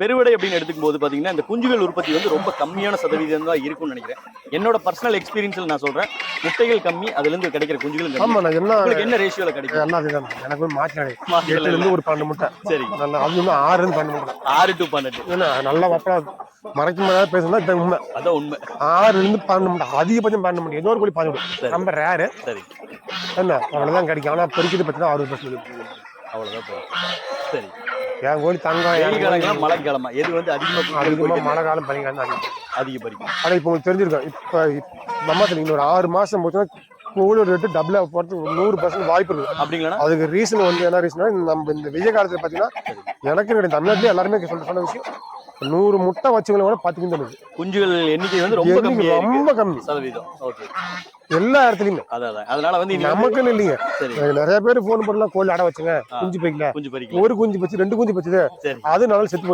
பெருவிடை அப்படின்னு எடுத்துக்கும் போது பாத்தீங்கன்னா இந்த குஞ்சுகள் உற்பத்தி வந்து ரொம்ப கம்மியான சதவீதம் தான் இருக்கும்னு நினைக்கிறேன். என்னோட பர்சனல் எக்ஸ்பீரியன்ஸ்ல நான் சொல்றேன். முட்டைகள் கம்மி அதுல இருந்து கிடைக்கிற குஞ்சுகள் கம்மி. ஆமா நான் என்ன என்ன ரேஷியோல கிடைக்கும்? என்ன அதுதான். எனக்கு மாற்றி ஒரு பன்னெண்டு முட்டை. சரி. நல்லா அது ஆறு பன்னெண்டு முட்டை. ஆறு டு பன்னெண்டு. நல்லா வப்பலா மறைக்கும் போது பேசுனா இது உண்மை. அதான் உண்மை. ஆறுல இருந்து பன்னெண்டு முட்டை. அதிகபட்சம் பன்னெண்டு முட்டை. ஏதோ ஒரு கோழி பதினெட்டு சரி. ரொம்ப ரேரு சரி. என்ன? அவ்வளவுதான் கிடைக்கும். ஆனா பொறிக்கிறது பார்த்தீங்கன்னா அறுபது பர்சன்ட் அவ்வளவுதான் போதும் சரி. என் கோழி தங்கம் வெயில் காலங்களா மழை காலமா எது வந்து அதிகமா குஞ்சுகள் அதிகமா பொரிக்கிறது? மழை காலம் பனிக்காலம் தான் அதிகம். அதிகப்படிக்கும் ஆனா இப்போ உங்களுக்கு தெரிஞ்சிருக்கும். இப்போ நம்ம இன்னொரு ஆறு மாசம் போச்சுன்னா கோழி ரேட்டு டபுளா போகிறதுக்கு நூறு பர்சன்ட் வாய்ப்பு இருக்கு. அப்படிங்களா? அதுக்கு ரீசன் வந்து என்ன ரீசன் நம்ம இந்த வெய்ய காலத்துல பாத்தீங்கன்னா எனக்கு தமிழ்நாட்டிலே எல்லாருமே சொல்ல சொன்ன விஷயம். நூறு முட்டை வச்சவங்களை விட பத்து கிலோ இருக்கு குஞ்சுகள் எண்ணிக்கை வந்து ரொம்ப இருக்கு ரொம்ப கம்மி. சதவீதம். ஓகே எல்லா இடத்துலயுமே. அதான் அதான். அதனால வந்து நமக்குன்னு இல்லைங்க. நிறைய பேர் ஃபோன் பண்ணலாம் கோழி அடை வச்சுங்க குஞ்சு பைக்கல. குஞ்சு பறிக்கலாம். ஒரு குஞ்சு பச்சு ரெண்டு குஞ்சு பச்சுது அது நல்லா செத்து